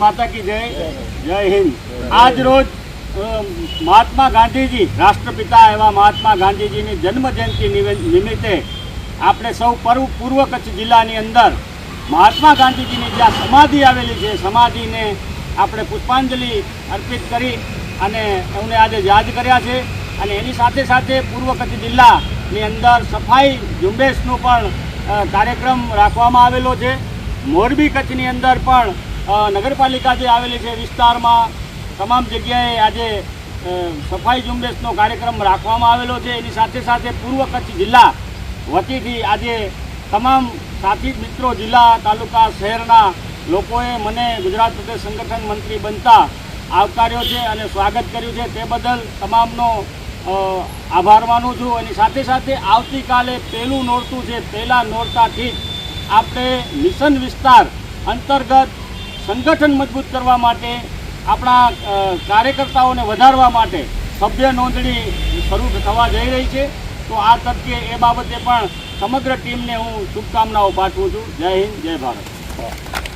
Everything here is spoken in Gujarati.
માતા કી જય જય હિન્દ. આજ રોજ મહાત્મા ગાંધીજી, રાષ્ટ્રપિતા એવા મહાત્મા ગાંધીજીની જન્મ જયંતિ નિમિત્તે આપણે સૌ પર્વ કચ્છ જિલ્લાની અંદર મહાત્મા ગાંધીજીની જ્યાં સમાધિ આવેલી છે, સમાધિને આપણે પુષ્પાંજલિ અર્પિત કરી અને એમને આજે યાદ કર્યા છે. અને એની સાથે સાથે પૂર્વ કચ્છ જિલ્લાની અંદર સફાઈ ઝુંબેશનો પણ કાર્યક્રમ રાખવામાં આવેલો છે. મોરબી કચ્છની અંદર પણ નગરપાલિકા જે આવેલી છે વિસ્તારમાં તમામ જગ્યાએ આજે સફાઈ ઝુંબેશનો કાર્યક્રમ રાખવામાં આવેલો છે. એની સાથે સાથે પૂર્વ કચ્છ જિલ્લા વતીથી આજે તમામ સાથી મિત્રો જિલ્લા, તાલુકા, શહેરના લોકોએ મને ગુજરાત પ્રદેશ સંગઠન મંત્રી બનતા આવકાર્યો છે અને સ્વાગત કર્યું છે. તે બદલ તમામનો આભાર માનું છું. અને સાથે સાથે આવતીકાલે પહેલું નોરતું છે. પહેલાં નોરતાથી જ આપણે મિશન વિસ્તાર અંતર્ગત સંગઠન મજબૂત કરવા માટે, આપણા કાર્યકર્તાઓને વધારવા માટે સભ્ય નોંધણી શરૂ થવા જઈ રહી છે. તો આ તબકે એ બાબતે પણ સમગ્ર ટીમને હું શુભકામનાઓ પાઠવું છું. જય હિન્દ, જય ભારત.